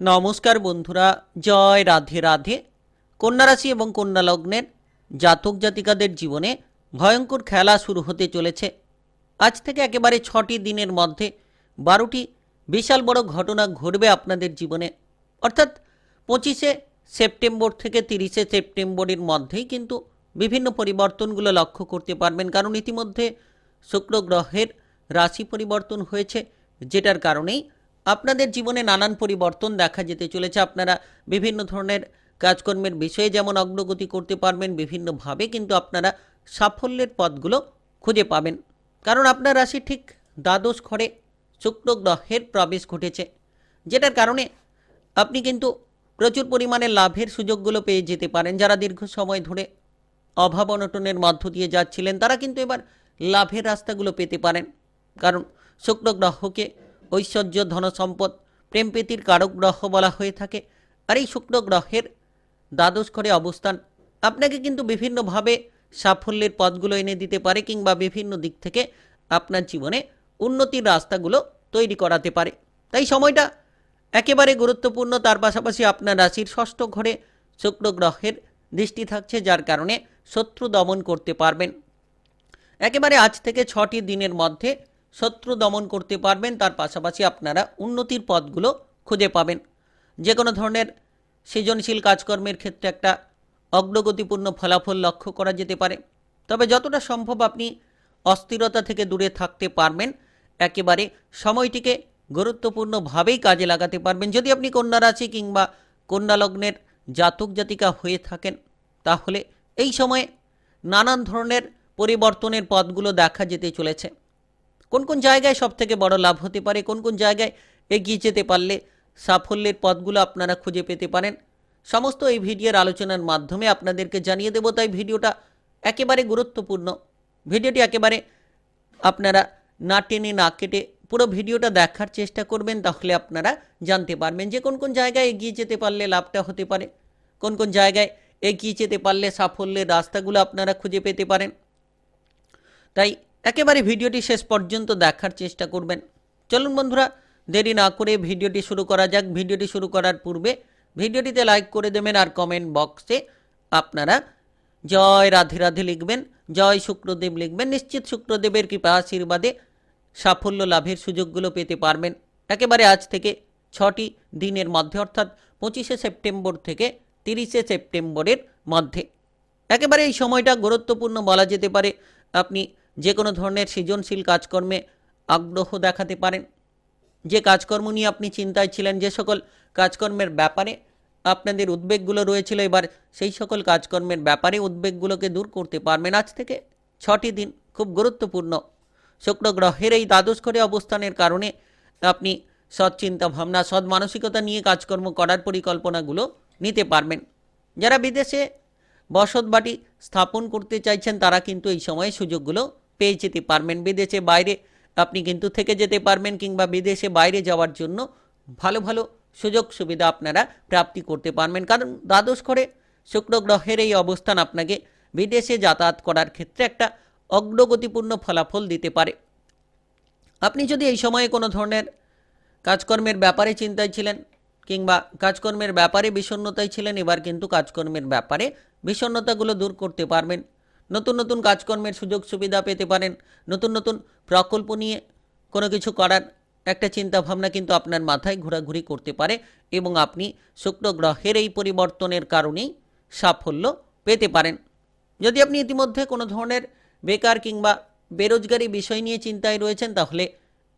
নমস্কার বন্ধুরা, জয় রাধে রাধে। কন্যা রাশি এবং কন্যা লগ্নের জাতক জাতিকাদের জীবনে ভয়ঙ্কর খেলা শুরু হতে চলেছে। আজ থেকে একেবারে ছটি দিনের মধ্যে বারোটি বিশাল বড় ঘটনা ঘটবে আপনাদের জীবনে। অর্থাৎ পঁচিশে সেপ্টেম্বর থেকে তিরিশে সেপ্টেম্বরের মধ্যেই কিন্তু বিভিন্ন পরিবর্তনগুলো লক্ষ্য করতে পারবেন। কারণ ইতিমধ্যে শুক্র গ্রহের রাশি পরিবর্তন হয়েছে, যেটার কারণেই আপনাদের জীবনে নানান পরিবর্তন দেখা যেতে চলেছে। আপনারা বিভিন্ন ধরনের কাজকর্মের বিষয়ে যেমন অগ্রগতি করতে পারবেন, বিভিন্নভাবে কিন্তু আপনারা সাফল্যের পথগুলো খুঁজে পাবেন। কারণ আপনার রাশি ঠিক দ্বাদশ ঘরে শুক্র গ্রহের প্রবেশ ঘটেছে, যেটার কারণে আপনি কিন্তু প্রচুর পরিমাণে লাভের সুযোগগুলো পেয়ে যেতে পারেন। যারা দীর্ঘ সময় ধরে অভাব অনটনের মধ্য দিয়ে যাচ্ছিলেন, তারা কিন্তু এবার লাভের রাস্তাগুলো পেতে পারেন। কারণ শুক্র গ্রহকে ঐশ্বর্য ধনসম্পদ, প্রেম প্রীতির কারক গ্রহ বলা হয়ে থাকে। আর এই শুক্র গ্রহের দ্বাদশ ঘরে অবস্থান, আপনাকে কিন্তু বিভিন্নভাবে সাফল্যের পথগুলো এনে দিতে পারে কিংবা বিভিন্ন দিক থেকে আপনার জীবনে উন্নতির রাস্তাগুলো তৈরি করাতে পারে। তাই সময়টা একেবারে গুরুত্বপূর্ণ। তার পাশাপাশি আপনার রাশির ষষ্ঠ ঘরে শুক্র গ্রহের দৃষ্টি থাকছে, যার কারণে শত্রু দমন করতে পারবেন। একেবারে আজ থেকে ছটি দিনের মধ্যে শত্রু দমন করতে পারবেন, তার পাশাপাশি আপনারা উন্নতির পথগুলো খুঁজে পাবেন। যে কোনো ধরনের সৃজনশীল কাজকর্মের ক্ষেত্রে একটা অগ্রগতিপূর্ণ ফলাফল লক্ষ্য করা যেতে পারে। তবে যতটা সম্ভব আপনি অস্থিরতা থেকে দূরে থাকতে পারবেন। একেবারে সময়টিকে গুরুত্বপূর্ণভাবেই কাজে লাগাতে পারবেন। যদি আপনি কন্যা রাশি কিংবা কন্যা লগ্নের জাতক জাতিকা হয়ে থাকেন, তাহলে এই সময়ে নানান ধরনের পরিবর্তনের পথগুলো দেখা যেতে চলেছে। কোন কোন জায়গায় সবথেকে বড় লাভ হতে পারে, কোন কোন জায়গায় এগিয়ে যেতে পারলে সাফল্যের পথগুলো আপনারা খুঁজে পেতে পারেন? সমস্ত এই ভিডিওর আলোচনার মাধ্যমে আপনাদেরকে জানিয়ে দেবো, তাই ভিডিওটা একেবারে গুরুত্বপূর্ণ। ভিডিওটি একেবারে আপনারা না টেনে না কেটে পুরো ভিডিওটা দেখার চেষ্টা করবেন, তাহলে আপনারা জানতে পারবেন যে কোন কোন জায়গায় এগিয়ে যেতে পারলে লাভটা হতে পারে, কোন কোন জায়গায় এগিয়ে যেতে পারলে সাফল্যের রাস্তাগুলো আপনারা খুঁজে পেতে পারেন। তাই একেবারে ভিডিওটি শেষ পর্যন্ত দেখার চেষ্টা করবেন। চলুন বন্ধুরা, দেরি না করে ভিডিওটি শুরু করা যাক। ভিডিওটি শুরু করার পূর্বে ভিডিওটিতে লাইক করে দেবেন আর কমেন্ট বক্সে আপনারা জয় রাধে রাধে লিখবেন, জয় শুক্রদেব লিখবেন। নিশ্চিত শুক্রদেবের কৃপা আশীর্বাদে সাফল্য লাভের সুযোগগুলো পেতে পারবেন। একেবারে আজ থেকে ছটি দিনের মধ্যে, অর্থাৎ পঁচিশে সেপ্টেম্বর থেকে তিরিশে সেপ্টেম্বরের মধ্যে। একেবারে এই সময়টা গুরুত্বপূর্ণ বলা যেতে পারে। আপনি যে কোনো ধরনের সৃজনশীল কাজকর্মে আগ্রহ দেখাতে পারেন। যে কাজকর্ম নিয়ে আপনি চিন্তায় ছিলেন, যে সকল কাজকর্মের ব্যাপারে আপনাদের উদ্বেগগুলো রয়েছিল, এবার সেই সকল কাজকর্মের ব্যাপারে উদ্বেগগুলোকে দূর করতে পারবেন। আজ থেকে ছটি দিন খুব গুরুত্বপূর্ণ। শুক্র গ্রহের এই দ্বাদশ ঘরে অবস্থানের কারণে আপনি সৎ চিন্তা ভাবনা, সৎ মানসিকতা নিয়ে কাজকর্ম করার পরিকল্পনাগুলো নিতে পারবেন। যারা বিদেশে বসতবাটি স্থাপন করতে চাইছেন, তারা কিন্তু এই সময়ে সুযোগগুলো পেয়ে যেতে পারবেন বিদেশে বাইরে। আপনি কিন্তু থেকে যেতে পারবেন কিংবা বিদেশে বাইরে যাওয়ার জন্য ভালো ভালো সুযোগ, সুবিধা আপনারা প্রাপ্তি করতে পারবেন। কারণ দ্বাদশ ঘরে শুক্র গ্রহের এই অবস্থান আপনাকে বিদেশে যাতায়াত করার ক্ষেত্রে একটা অগ্রগতিপূর্ণ ফলাফল দিতে পারে। আপনি যদি এই সময়ে কোনো ধরনের কাজকর্মের ব্যাপারে চিন্তায় ছিলেন কিংবা কাজকর্মের ব্যাপারে বিষণ্ণতায় ছিলেন, এবার কিন্তু কাজকর্মের ব্যাপারে বিষণ্ণতাগুলো দূর করতে পারবেন। নতুন নতুন কাজকর্মের সুযোগ সুবিধা পেতে পারেন, নতুন নতুন প্রকল্প নিয়ে কোনো কিছু করার একটা চিন্তা ভাবনা কিন্তু আপনার মাথায় ঘোরাঘুরি করতে পারে এবং আপনি শুক্র গ্রহের এই পরিবর্তনের কারণেই সাফল্য পেতে পারেন। যদি আপনি ইতিমধ্যে কোনো ধরনের বেকার কিংবা বেরোজগারি বিষয় নিয়ে চিন্তায় রয়েছেন, তাহলে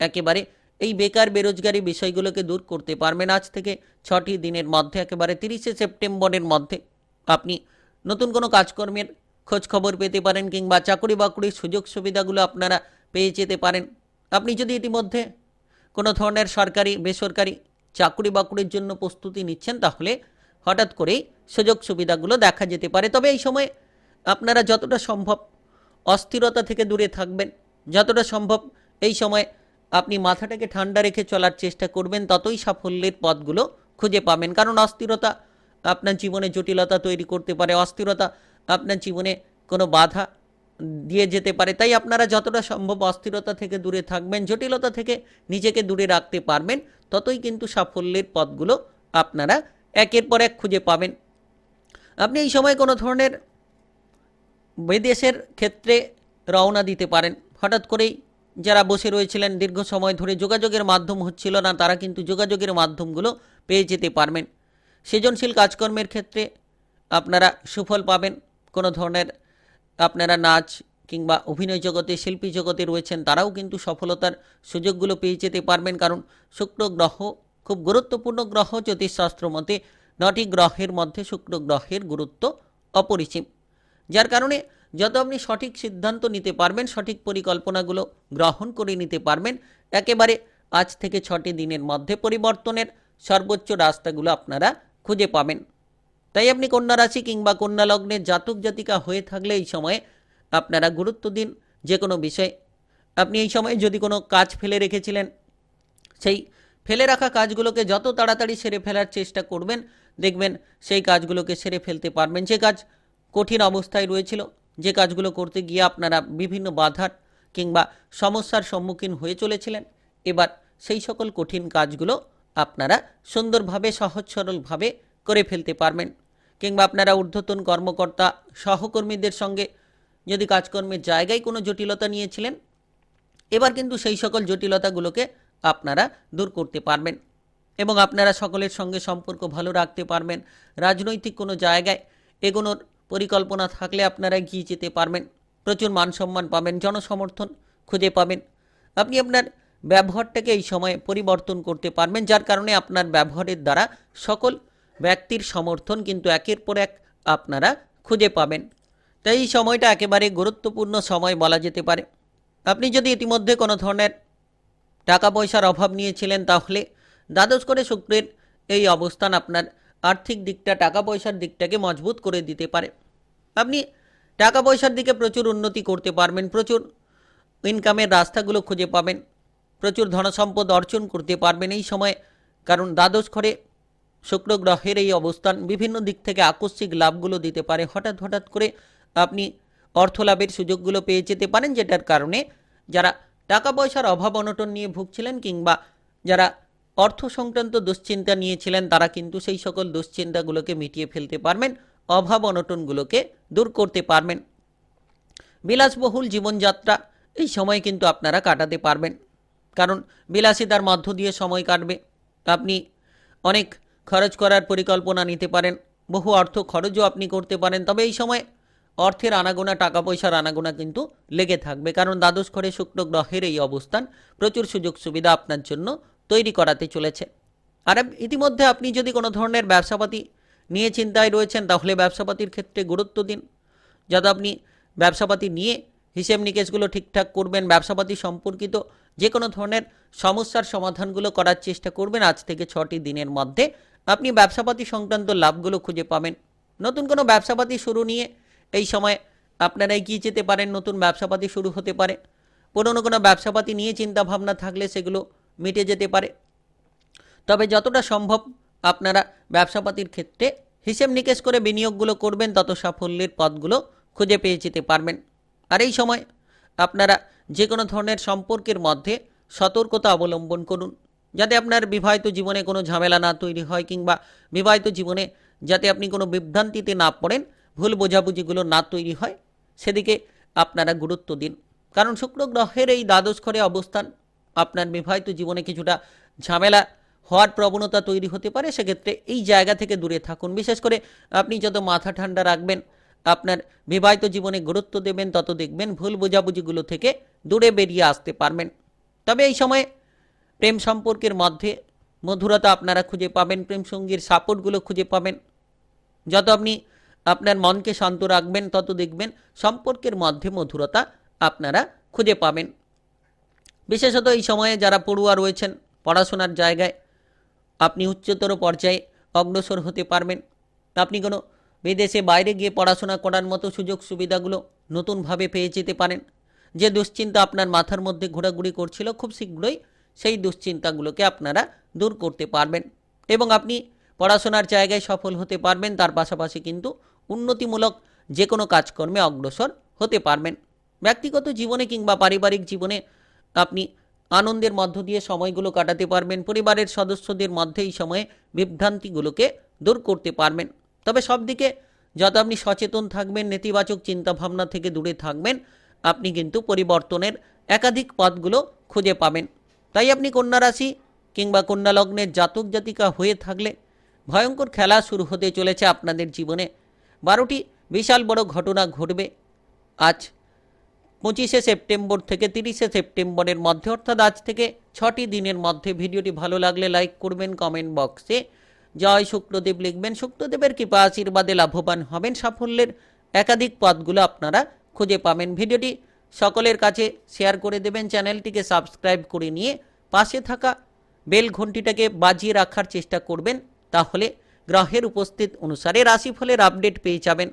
একেবারে এই বেকার বেরোজগারি বিষয়গুলোকে দূর করতে পারবেন। আজ থেকে ছটি দিনের মধ্যে, একেবারে তিরিশে সেপ্টেম্বরের মধ্যে আপনি নতুন কোনো কাজকর্মের খোঁজ খবর পেতে পারেন কিংবা চাকরি বাকরির সুযোগ সুবিধাগুলো আপনারা পেয়ে যেতে পারেন। আপনি যদি ইতিমধ্যে কোনো ধরনের সরকারি, বেসরকারি চাকরি বাকরির জন্য প্রস্তুতি নিচ্ছেন, তাহলে হঠাৎ করেই সুযোগ সুবিধাগুলো দেখা যেতে পারে। তবে এই সময় আপনারা যতটা সম্ভব অস্থিরতা থেকে দূরে থাকবেন। যতটা সম্ভব এই সময় আপনি মাথাটাকে ঠান্ডা রেখে চলার চেষ্টা করবেন, ততই সাফল্যের পথগুলো খুঁজে পাবেন। কারণ অস্থিরতা আপনার জীবনে জটিলতা তৈরি করতে পারে, অস্থিরতা আপনার জীবনে কোনো বাধা দিয়ে যেতে পারে। তাই আপনারা যতটা সম্ভব অস্থিরতা থেকে দূরে থাকবেন, জটিলতা থেকে নিজেকে দূরে রাখতে পারবেন, ততই কিন্তু সাফল্যের পথগুলো আপনারা একের পর এক খুঁজে পাবেন। আপনি এই সময় কোনো ধরনের বিদেশের ক্ষেত্রে রওনা দিতে পারেন। হঠাৎ করেই যারা বসে রয়েছিলেন, দীর্ঘ সময় ধরে যোগাযোগের মাধ্যম হচ্ছিল না, তারা কিন্তু যোগাযোগের মাধ্যমগুলো পেয়ে যেতে পারবেন। সৃজনশীল কাজকর্মের ক্ষেত্রে আপনারা সুফল পাবেন। কোনো ধরনের আপনারা নাচ কিংবা অভিনয় জগতে, শিল্পী জগতে রয়েছেন, তারাও কিন্তু সফলতার সুযোগগুলো পেয়ে যেতে পারবেন। কারণ শুক্র গ্রহ খুব গুরুত্বপূর্ণ গ্রহ জ্যোতিষশাস্ত্র মতে, নটি গ্রহের মধ্যে শুক্র গ্রহের গুরুত্ব অপরিসীম। যার কারণে যত আপনি সঠিক সিদ্ধান্ত নিতে পারবেন, সঠিক পরিকল্পনাগুলো গ্রহণ করে নিতে পারবেন, একেবারে আজ থেকে ছটি দিনের মধ্যে পরিবর্তনের সর্বোচ্চ রাস্তাগুলো আপনারা খুঁজে পাবেন। তাই আপনি কন্যা রাশি কিংবা কন্যা লগ্নের জাতক জাতিকা হয়ে থাকলে এই সময়ে আপনারা গুরুত্ব দিন যে কোনো বিষয়ে। আপনি এই সময়ে যদি কোনো কাজ ফেলে রেখেছিলেন, সেই ফেলে রাখা কাজগুলোকে যত তাড়াতাড়ি সেরে ফেলার চেষ্টা করবেন, দেখবেন সেই কাজগুলোকে সেরে ফেলতে পারবেন। যে কাজ কঠিন অবস্থায় রয়েছিল, যে কাজগুলো করতে গিয়ে আপনারা বিভিন্ন বাধার কিংবা সমস্যার সম্মুখীন হয়ে চলেছিলেন, এবার সেই সকল কঠিন কাজগুলো আপনারা সুন্দরভাবে, সহজ সরলভাবে করে ফেলতে পারবেন। কিংবা আপনারা ঊর্ধ্বতন কর্মকর্তা, সহকর্মীদের সঙ্গে যদি কাজকর্মের জায়গায় কোনো জটিলতা নিয়েছিলেন, এবার কিন্তু সেই সকল জটিলতাগুলোকে আপনারা দূর করতে পারবেন এবং আপনারা সকলের সঙ্গে সম্পর্ক ভালো রাখতে পারবেন। রাজনৈতিক কোনো জায়গায় এগোনোর পরিকল্পনা থাকলে আপনারা এগিয়ে যেতে পারবেন। প্রচুর মান সম্মান পাবেন, জনসমর্থন খুঁজে পাবেন। আপনি আপনার ব্যবহারটাকে এই সময়ে পরিবর্তন করতে পারবেন, যার কারণে আপনার ব্যবহারের দ্বারা সকল ব্যক্তির সমর্থন কিন্তু একের পর এক আপনারা খুঁজে পাবেন। তাই এই সময়টা একেবারে গুরুত্বপূর্ণ সময় বলা যেতে পারে। আপনি যদি ইতিমধ্যে কোনো ধরনের টাকা পয়সার অভাব নিয়েছিলেন, তাহলে দ্বাদশ করে শুক্রের এই অবস্থান আপনার আর্থিক দিকটা টাকা পয়সার দিকটাকে মজবুত করে দিতে পারে। আপনি টাকা পয়সার দিকে প্রচুর উন্নতি করতে পারবেন, প্রচুর ইনকামের রাস্তাগুলো খুঁজে পাবেন। প্রচুর ধনসম্পদ অর্জন করতে পারবেন এই সময়, কারণ দ্বাদশ ঘরে শুক্র গ্রহের এই অবস্থান বিভিন্ন দিক থেকে আকস্মিক লাভগুলো দিতে পারে। হঠাৎ হঠাৎ করে আপনি অর্থ লাভের সুযোগগুলো পেয়ে যেতে পারেন, যেটার কারণে যারা টাকা পয়সার অভাব অনটন নিয়ে ভুগছিলেন কিংবা যারা অর্থ সংক্রান্ত দুশ্চিন্তা নিয়েছিলেন, তারা কিন্তু সেই সকল দুশ্চিন্তাগুলোকে মিটিয়ে ফেলতে পারবেন, অভাব অনটনগুলোকে দূর করতে পারবেন। বিলাসবহুল জীবনযাত্রা এই সময় কিন্তু আপনারা কাটাতে পারবেন। কারণ বিলাসিতার মধ্য দিয়ে সময় কাটবে। আপনি অনেক খরচ করার পরিকল্পনা নিতে পারেন, বহু অর্থ খরচও আপনি করতে পারেন, তবে এই সময় অর্থের আনাগোনা টাকা পয়সার আনাগোনা কিন্তু লেগে থাকবে, কারণ দ্বাদশ ঘরে শুক্র গ্রহের এই অবস্থান প্রচুর সুযোগ সুবিধা আপনার জন্য তৈরি করাতে চলেছে। আর ইতিমধ্যে আপনি যদি কোনো ধরনের ব্যবসাপাতি নিয়ে চিন্তায় রয়েছেন, তাহলে ব্যবসাপাতির ক্ষেত্রে গুরুত্ব দিন। যাতে আপনি ব্যবসাপাতি নিয়ে হিসেব নিকেশগুলো ঠিকঠাক করবেন, ব্যবসাপাতি সম্পর্কিত যে কোনো ধরনের সমস্যার সমাধানগুলো করার চেষ্টা করবেন। আজ থেকে ছটি দিনের মধ্যে আপনি ব্যবসাপাতি সংক্রান্ত লাভগুলো খুঁজে পাবেন। নতুন কোনো ব্যবসাপাতি শুরু নিয়ে এই সময় আপনারা এগিয়ে যেতে পারেন, নতুন ব্যবসাপাতি শুরু হতে পারে। পুরনো কোনো ব্যবসাপাতি নিয়ে চিন্তা ভাবনা থাকলে সেগুলো মিটে যেতে পারে। তবে যতটা সম্ভব আপনারা ব্যবসাপাতির ক্ষেত্রে হিসেব নিকেশ করে বিনিয়োগগুলো করবেন, তত সাফল্যের পথগুলো খুঁজে পেয়ে যেতে পারবেন। আর এই সময় আপনারা যে কোনো ধরনের সম্পর্কের মধ্যে সতর্কতা অবলম্বন করুন, যাতে আপনার বিবাহিত জীবনে কোনো ঝামেলা না তৈরি হয় কিংবা বিবাহিত জীবনে যাতে আপনি কোনো বিভ্রান্তিতে না পড়েন, ভুল বোঝাবুঝিগুলো না তৈরি হয়, সেদিকে আপনারা গুরুত্ব দিন। কারণ শুক্র গ্রহের এই দ্বাদশ ঘরে অবস্থান, আপনার বিবাহিত জীবনে কিছুটা ঝামেলা হওয়ার প্রবণতা তৈরি হতে পারে, সেক্ষেত্রে এই জায়গা থেকে দূরে থাকুন। বিশেষ করে আপনি যত মাথা ঠান্ডা রাখবেন আপনার বিবাহিত জীবনে গুরুত্ব দেবেন, তত দেখবেন ভুল বোঝাবুঝিগুলো থেকে দূরে বেরিয়ে আসতে পারবেন। তবে এই সময়ে প্রেম সম্পর্কের মধ্যে মধুরতা আপনারা খুঁজে পাবেন, প্রেম সঙ্গীর সাপোর্টগুলো খুঁজে পাবেন। যত আপনি আপনার মনকে শান্ত রাখবেন, তত দেখবেন সম্পর্কের মধ্যে মধুরতা আপনারা খুঁজে পাবেন। বিশেষত এই সময়ে যারা পড়ুয়া রয়েছেন, পড়াশোনার জায়গায় আপনি উচ্চতর পর্যায়ে অগ্রসর হতে পারবেন। আপনি কোনো বিদেশে বাইরে গিয়ে পড়াশোনা করার মতো সুযোগ সুবিধাগুলো নতুনভাবে পেয়ে যেতে পারেন। যে দুশ্চিন্তা আপনার মাথার মধ্যে ঘোরাঘুরি করছিল, খুব শীঘ্রই সেই দুশ্চিন্তাগুলোকে আপনারা দূর করতে পারবেন এবং আপনি পড়াশোনার জায়গায় সফল হতে পারবেন। তার পাশাপাশি কিন্তু উন্নতিমূলক যে কোনো কাজকর্মে অগ্রসর হতে পারবেন। ব্যক্তিগত জীবনে কিংবা পারিবারিক জীবনে আপনি আনন্দের মধ্য দিয়ে সময়গুলো কাটাতে পারবেন। পরিবারের সদস্যদের মধ্যে এই সময়ে বিভ্রান্তিগুলোকে দূর করতে পারবেন। তবে সব দিকে যত আপনি সচেতন থাকবেন, নেতিবাচক চিন্তাভাবনা থেকে দূরে থাকবেন, আপনি কিন্তু পরিবর্তনের একাধিক পথগুলো খুঁজে পাবেন। তাই আপনি কন্যা রাশি কিংবা কন্যা লগ্নের জাতক জাতিকা হয়ে থাকলে ভয়ঙ্কর খেলা শুরু হতে চলেছে আপনাদের জীবনে। বারোটি বিশাল বড় ঘটনা ঘটবে আজ পঁচিশে সেপ্টেম্বর থেকে তিরিশে সেপ্টেম্বরের মধ্যে, অর্থাৎ আজ থেকে ছটি দিনের মধ্যে। ভিডিওটি ভালো লাগলে লাইক করবেন, কমেন্ট বক্সে জয় শুক্রদেব লিখবেন, শুক্রদেবের কৃপা আশীর্বাদে লাভবান হবেন, সাফল্যের একাধিক পদগুলো আপনারা খুঁজে পাবেন। ভিডিওটি সকলের কাছে শেয়ার করে দেবেন, চ্যানেলটিকে সাবস্ক্রাইব করে নিয়ে পাশে থাকা বেল ঘন্টিটাকে বাজিয়ে রাখার চেষ্টা করবেন, তাহলে গ্রহের উপস্থিত অনুসারে রাশিফলের আপডেট পেয়ে যাবেন।